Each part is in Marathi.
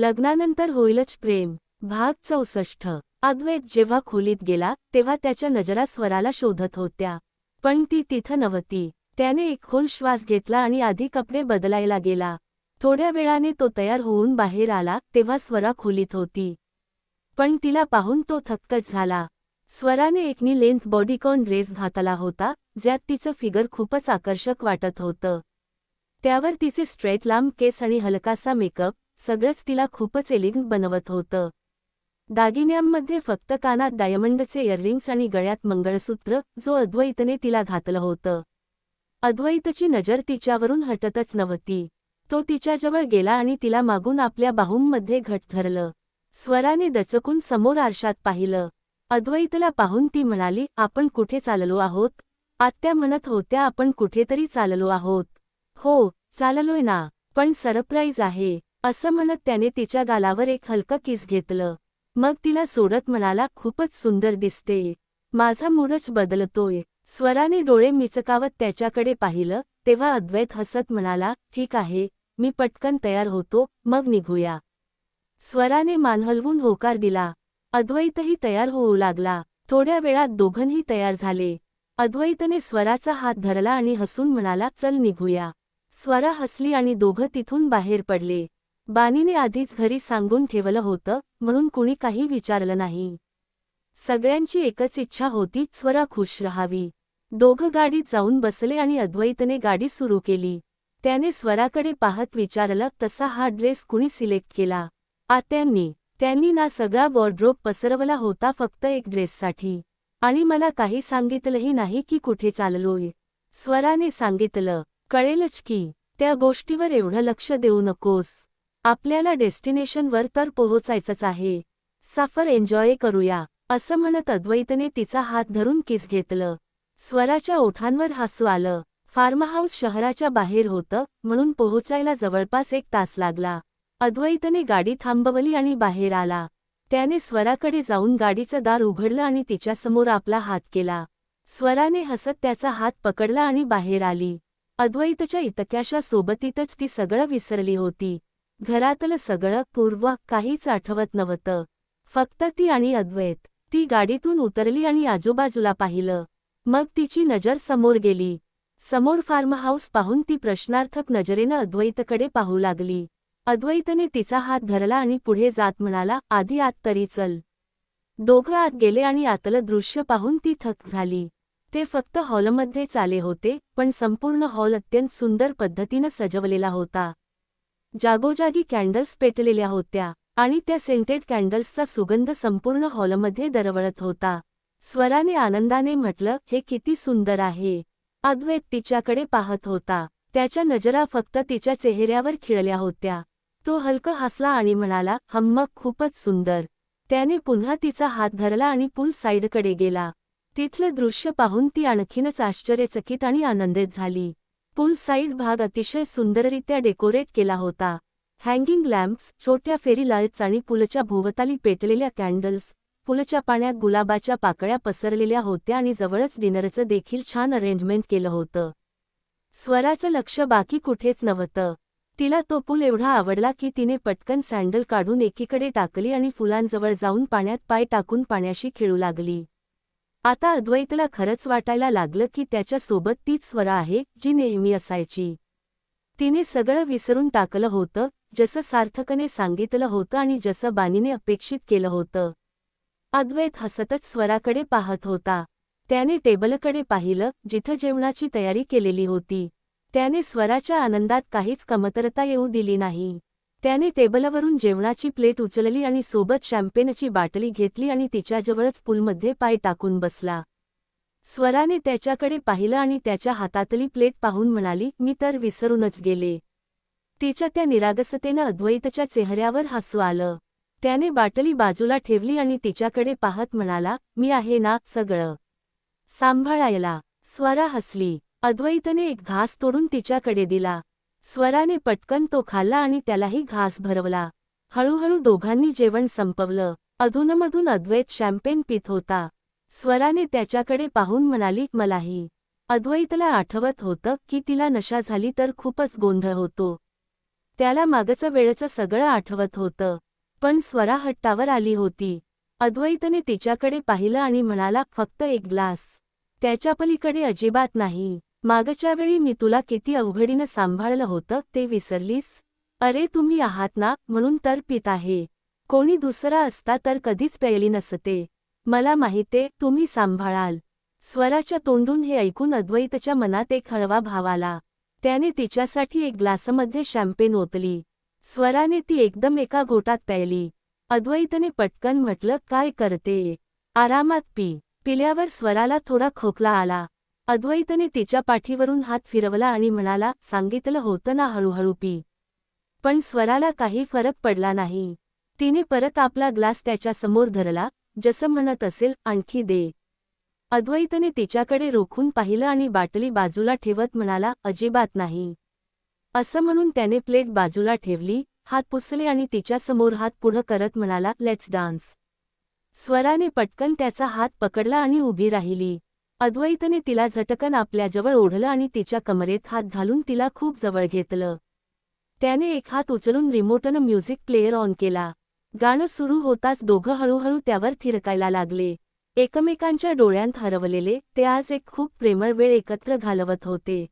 लग्नानंतर होईलच प्रेम. भाग चौसष्ट. अद्वैत जेव्हा खोलीत गेला तेव्हा त्याच्या नजरा स्वराला शोधत होत्या. पण ती तिथं नव्हती. त्याने एक खोल श्वास घेतला आणि आधी कपडे बदलायला गेला. थोड्या वेळाने तो तयार होऊन बाहेर आला तेव्हा स्वरा खोलीत होती. पण तिला पाहून तो थक्कच झाला. स्वराने एकनी लेंथ बॉडीकॉन ड्रेस घातला होता ज्यात तिचं फिगर खूपच आकर्षक वाटत होतं. त्यावर तिचे स्ट्रेट लांब केस आणि हलकासा मेकअप सगळंच तिला खूपच एलिंग बनवत होतं. दागिन्यांमध्ये फक्त कानात डायमंडचे इयरिंग्स आणि गळ्यात मंगळसूत्र जो अद्वैतने तिला घातलं होतं. अद्वैतची नजर तिच्यावरून हटतच नव्हती. तो तिच्याजवळ गेला आणि तिला मागून आपल्या बाहूंमध्ये घट धरलं. स्वराने दचकून समोर आरशात पाहिलं. अद्वैतला पाहून ती म्हणाली आपण कुठे चाललो आहोत? आत्या म्हणत होत्या आपण कुठेतरी चाललो आहोत. हो चाललोय ना पण सरप्राईज आहे. असं म्हणत त्याने तिच्या गालावर एक हलकं किस घेतलं. मग तिला सोडत म्हणाला खूपच सुंदर दिसते. माझा मूडच बदलतोय. स्वराने डोळे मिचकावत त्याच्याकडे पाहिलं तेव्हा अद्वैत हसत म्हणाला ठीक आहे मी पटकन तयार होतो मग निघूया. स्वराने मान हलवून होकार दिला. अद्वैतही तयार होऊ लागला. थोड्या वेळात दोघंही तयार झाले. अद्वैतने स्वराचा हात धरला आणि हसून म्हणाला चल निघूया. स्वरा हसली आणि दोघं तिथून बाहेर पडले. बानीने आधीच घरी सांगून ठेवलं होतं म्हणून कुणी काही विचारलं नाही. सगळ्यांची एकच इच्छा होती स्वरा खुश रहावी. दोघं गाडीत जाऊन बसले आणि अद्वैतने गाडी सुरू केली. त्याने स्वराकडे पाहत विचारलं तसा हा ड्रेस कुणी सिलेक्ट केला? आत्यांनी त्यांनी ना सगळा वॉर्ड्रोब पसरवला होता फक्त एक ड्रेससाठी. आणि मला काही सांगितलंही नाही की कुठे चाललोय. स्वराने सांगितलं कळेलच की त्या गोष्टीवर एवढं लक्ष देऊ नकोस. आपल्याला डेस्टिनेशनवर तर पोहोचायचंच आहे. सफर एन्जॉय करूया असं म्हणत अद्वैतने तिचा हात धरून किस घेतलं. स्वराच्या ओठांवर हसू आलं. फार्महाऊस शहराच्या बाहेर होतं म्हणून पोहोचायला जवळपास एक तास लागला. अद्वैतने गाडी थांबवली आणि बाहेर आला. त्याने स्वराकडे जाऊन गाडीचं दार उघडलं आणि तिच्यासमोर आपला हात केला. स्वराने हसत त्याचा हात पकडला आणि बाहेर आली. अद्वैतच्या इतक्याशा सोबतीतच ती सगळं विसरली होती. घरातलं सगळं पूर्व काहीच आठवत नव्हतं. फक्त ती आणि अद्वैत. ती गाडीतून उतरली आणि आजूबाजूला पाहिलं. मग तिची नजर समोर गेली. समोर फार्म हाऊस पाहून ती प्रश्नार्थक नजरेनं अद्वैतकडे पाहू लागली. अद्वैतने तिचा हात धरला आणि पुढे जात म्हणाला आधी आत तरी चल. दोघं आत गेले आणि आतलं दृश्य पाहून ती थक झाली. ते फक्त हॉलमध्येच आले होते पण संपूर्ण हॉल अत्यंत सुंदर पद्धतीनं सजवलेला होता. जागोजागी कॅन्डल्स पेटलेल्या होत्या आणि त्या सेंटेड कॅन्डल्सचा सुगंध संपूर्ण हॉलमध्ये दरवळत होता. स्वराने आनंदाने म्हटलं हे किती सुंदर आहे. अद्वैत तिच्याकडे पाहत होता. त्याच्या नजरा फक्त तिच्या चेहऱ्यावर खिळल्या होत्या. तो हलकं हसला आणि म्हणाला हम्म खूपच सुंदर. त्याने पुन्हा तिचा हात धरला आणि पूल साईडकडे गेला. तिथलं दृश्य पाहून ती आणखीनच आश्चर्यचकित आणि आनंदित झाली. पूल साईड भाग अतिशय सुंदररित्या डेकोरेट केला होता. हँगिंग लॅम्प्स छोट्या फेरी लाईट्स आणि पुलच्या भोवताली पेटलेल्या कॅन्डल्स पुलच्या पाण्यात गुलाबाच्या पाकळ्या पसरलेल्या होत्या आणि जवळच डिनरचं देखील छान अरेंजमेंट केलं होतं. स्वराचं लक्ष बाकी कुठेच नव्हतं. तिला तो पूल एवढा आवडला की तिने पटकन सँडल काढून एकीकडे टाकली आणि फुलांजवळ जाऊन पाण्यात पाय टाकून पाण्याशी खेळू लागली. आता अद्वैतला खरंच वाटायला लागलं की त्याच्यासोबत तीच स्वरा आहे जी नेहमी असायची. तिने सगळं विसरून टाकलं होतं जसं सार्थकने सांगितलं होतं आणि जसं बानीने अपेक्षित केलं होतं. अद्वैत हसतच स्वराकडे पाहत होता. त्याने टेबलकडे पाहिलं जिथं जेवणाची तयारी केलेली होती. त्याने स्वराच्या आनंदात काहीच कमतरता येऊ दिली नाही. त्याने टेबलवरून जेवणाची प्लेट उचलली आणि सोबत शॅम्पेनची बाटली घेतली आणि तिच्याजवळच पूलमध्ये पाय टाकून बसला. स्वराने त्याच्याकडे पाहिलं आणि त्याच्या हातातली प्लेट पाहून म्हणाली मी तर विसरूनच गेले. तिच्या त्या निरागसतेनं अद्वैतच्या चेहऱ्यावर हसू आलं. त्याने बाटली बाजूला ठेवली आणि तिच्याकडे पाहत म्हणाला मी आहे ना सगळं. सांभाळायला स्वरा हसली. अद्वैतने एक घास तोडून तिच्याकडे दिला. स्वराने पटकन तो खाल्ला आणि त्यालाही घास भरवला. हळूहळू दोघांनी जेवण संपवलं. अधूनमधून अद्वैत शॅम्पेन पित होता. स्वराने त्याच्याकडे पाहून म्हणाली मलाही. अद्वैतला आठवत होतं की तिला नशा झाली तर खूपच गोंधळ होतो. त्याला मागचं वेळचं सगळं आठवत होतं. पण स्वरा हट्टावर आली होती. अद्वैतने तिच्याकडे पाहिलं आणि म्हणाला फक्त एक ग्लास. त्याच्या पलीकडे अजिबात नाही. मागच्या वेळी मी तुला किती अवघडीनं सांभाळलं होतं ते विसरलीस? अरे तुम्ही आहात ना म्हणून तर पित आहे. कोणी दुसरा असता तर कधीच प्यायली नसते. मला माहिते तुम्ही सांभाळाल. स्वराच्या तोंडून हे ऐकून अद्वैतच्या मनात एक हळवा भाव आला. त्याने तिच्यासाठी एक ग्लासमध्ये शॅम्पेन ओतली. स्वराने ती एकदम एका घोटात प्यायली. अद्वैतने पटकन म्हटलं काय करते? आरामात पी. पिल्यावर स्वराला थोडा खोकला आला. अद्वैतने तिच्या पाठीवरून हात फिरवला आणि म्हणाला सांगितलं होतं ना हळूहळू पी. पण स्वराला काही फरक पडला नाही. तिने परत आपला ग्लास त्याच्यासमोर धरला जसं म्हणत असेल आणखी दे. अद्वैतने तिच्याकडे रोखून पाहिलं आणि बाटली बाजूला ठेवत म्हणाला अजिबात नाही. असं म्हणून त्याने प्लेट बाजूला ठेवली हात पुसले आणि तिच्यासमोर हात पुढं करत म्हणाला लेट्स डान्स. स्वराने पटकन त्याचा हात पकडला आणि उभी राहिली. अद्वैतने तिला झटकन आपल्याजवळ ओढलं आणि तिच्या कमरेत हात घालून तिला खूप जवळ घेतलं. त्याने एक हात उचलून रिमोटनं म्युझिक प्लेअर ऑन केला. गाणं सुरू होताच दोघं हळूहळू त्यावर थिरकायला लागले. एकमेकांच्या डोळ्यांत हरवलेले ते आज एक खूप प्रेमळ वेळ एकत्र घालवत होते.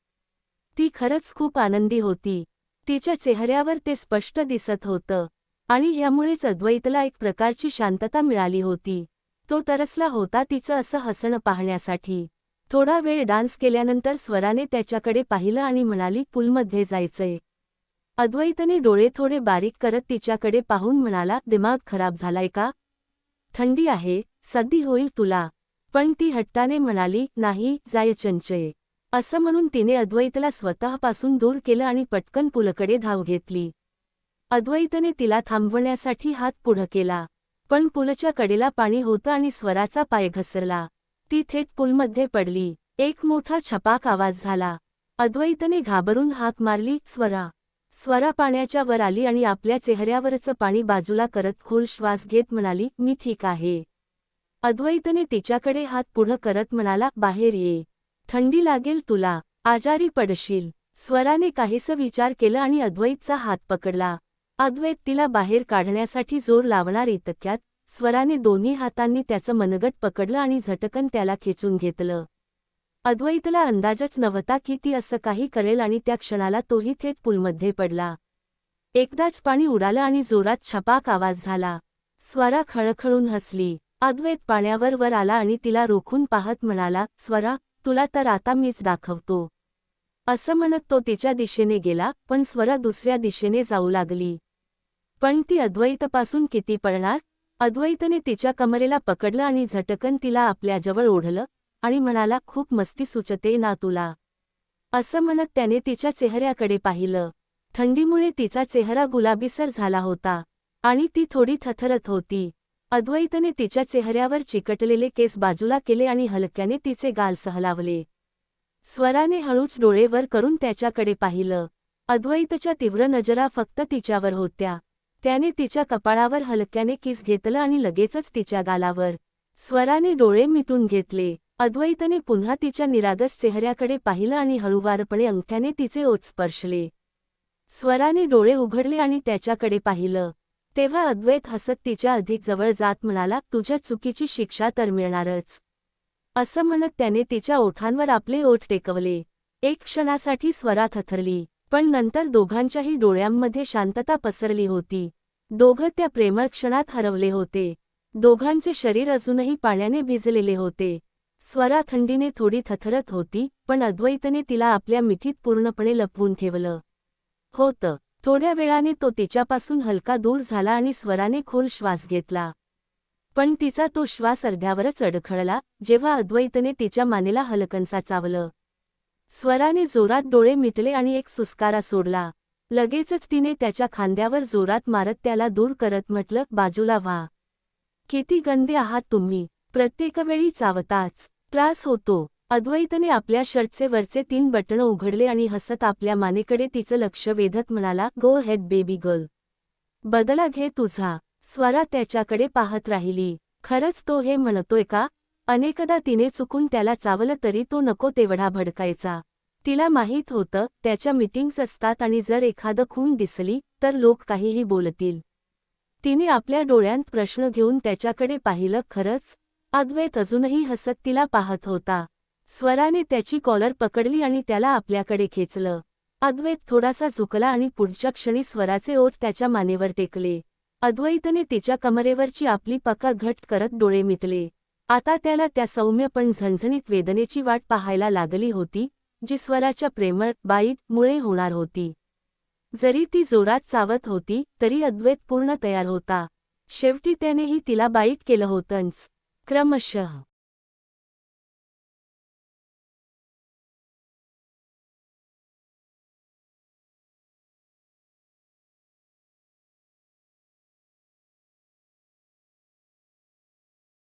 ती खरंच खूप आनंदी होती. तिच्या चेहऱ्यावर ते स्पष्ट दिसत होतं. आणि ह्यामुळेच अद्वैतला एक प्रकारची शांतता मिळाली होती. तो तरसला होता तिचं असं हसणं पाहण्यासाठी. थोडा वेळ डान्स केल्यानंतर स्वराने त्याच्याकडे पाहिलं आणि म्हणाली पूलमध्ये जायचंय. अद्वैतने डोळे थोडे बारीक करत तिच्याकडे पाहून म्हणाला दिमाग खराब झालाय का? थंडी आहे सर्दी होईल तुला. पण ती हट्टाने म्हणाली नाही जाय चंचय. असं म्हणून तिने अद्वैतला स्वतःपासून दूर केलं आणि पटकन पुलकडे धाव घेतली. अद्वैतने तिला थांबवण्यासाठी हात पुढं केला. पण पुलच्या कडेला पाणी होतं आणि स्वराचा पाय घसरला. ती थेट पुलमध्ये पडली. एक मोठा छपाक आवाज झाला. अद्वैतने घाबरून हाक मारली स्वरा. स्वरा पाण्याच्या वर आली आणि आपल्या चेहऱ्यावरचं पाणी बाजूला करत खोल श्वास घेत म्हणाली मी ठीक आहे. अद्वैतने तिच्याकडे हात पुढं करत म्हणाला बाहेर ये. थंडी लागेल तुला. आजारी पडशील. स्वराने काहीसं विचार केला आणि अद्वैतचा हात पकडला. अद्वैत तिला बाहेर काढण्यासाठी जोर लावणार इतक्यात स्वराने दोन्ही हातांनी त्याचं मनगट पकडलं आणि झटकन त्याला खेचून घेतलं. अद्वैतला अंदाजच नव्हता की ती असं काही करेल आणि त्या क्षणाला तोही थेट पूलमध्ये पडला. एकदाच पाणी उडालं आणि जोरात छपाक आवाज झाला. स्वरा खळखळून हसली. अद्वैत पाण्यावर वर आला आणि तिला रोखून पाहत म्हणाला स्वरा तुला तर आता मीच दाखवतो. असं म्हणत तो तिच्या दिशेने गेला पण स्वरा दुसऱ्या दिशेने जाऊ लागली. पण ती अद्वैतपासून किती पळणार? अद्वैतने तिच्या कमरेला पकडलं आणि झटकन तिला आपल्याजवळ ओढलं आणि म्हणाला खूप मस्ती सुचते ना तुला. असं म्हणत त्याने तिच्या चेहऱ्याकडे पाहिलं. थंडीमुळे तिचा चेहरा गुलाबीसर झाला होता आणि ती थोडी थथरत होती. अद्वैतने तिच्या चेहऱ्यावर चिकटलेले केस बाजूला केले आणि हलक्याने तिचे गाल सहलावले. स्वराने हळूच डोळेवर करून त्याच्याकडे पाहिलं. अद्वैतच्या तीव्र नजरा फक्त तिच्यावर होत्या. त्याने तिच्या कपाळावर हलक्याने किस घेतलं आणि लगेचच तिच्या गालावर स्वराने डोळे मिटून घेतले. अद्वैतने पुन्हा तिच्या निरागस चेहऱ्याकडे पाहिलं आणि हळूवारपणे अंगठ्याने तिचे ओठ स्पर्शले. स्वराने डोळे उघडले आणि त्याच्याकडे पाहिलं. तेव्हा अद्वैत हसत तिच्या अधिक जवळ जात म्हणाला तुझ्या चुकीची शिक्षा तर मिळणारच असं म्हणत त्याने तिच्या ओठांवर आपले ओठ टेकवले. एक क्षणासाठी स्वरा थथरली पण नंतर दोघांच्याही डोळ्यांमध्ये शांतता पसरली होती. दोघं त्या प्रेमळ क्षणात हरवले होते. दोघांचे शरीर अजूनही पाण्याने भिजलेले होते. स्वरा थंडीने थोडी थथरत होती पण अद्वैतने तिला आपल्या मिठीत पूर्णपणे लपवून ठेवलं. होतं. थोड्या वेळाने तो तिच्यापासून हलका दूर झाला आणि स्वराने खोल श्वास घेतला. पण तिचा तो श्वास अर्ध्यावरच अडखळला जेव्हा अद्वैतने तिच्या मानेला हलकंसा चावलं. स्वराने जोरात डोळे मिटले आणि एक सुस्कारा सोडला. लगेचच तिने त्याच्या खांद्यावर जोरात मारत त्याला दूर करत म्हटलं बाजूला व्हा. किती गंदे आहात तुम्ही. प्रत्येकवेळी चावताच. त्रास होतो अद्वैतने आपल्या शर्टचे वरचे तीन बटणं उघडले आणि हसत आपल्या मानेकडे तिचं लक्ष वेधत म्हणाला गो हेड बेबी गर्ल बदला घे तुझा. स्वरा त्याच्याकडे पाहत राहिली. खरंच तो हे म्हणतोय का? अनेकदा तिने चुकून त्याला चावलं तरी तो नको तेवढा भडकायचा. तिला माहीत होतं त्याच्या मीटिंग्स असतात आणि जर एखादं खूण दिसली तर लोक काहीही बोलतील. तिने आपल्या डोळ्यांत प्रश्न घेऊन त्याच्याकडे पाहिलं खरंच अद्वैत अजूनही हसत तिला पाहत होता. स्वराने त्याची कॉलर पकडली आणि त्याला आपल्याकडे खेचलं. अद्वैत थोडासा झुकला आणि पुढच्या क्षणी स्वराचे ओठ त्याच्या मानेवर टेकले. अद्वैतने तिच्या कमरेवरची आपली पका घट करत डोळे मिटले. आता त्याला त्या सौम्य पण झणझणीत वेदनेची वाट पाहायला लागली होती जी स्वराच्या प्रेमळ बाईट मुळे होणार होती. जरी ती जोरात चावत होती तरी अद्वैत पूर्ण तयार होता. शेवटी त्यानेही तिला बाईट केलं होतंच. क्रमशः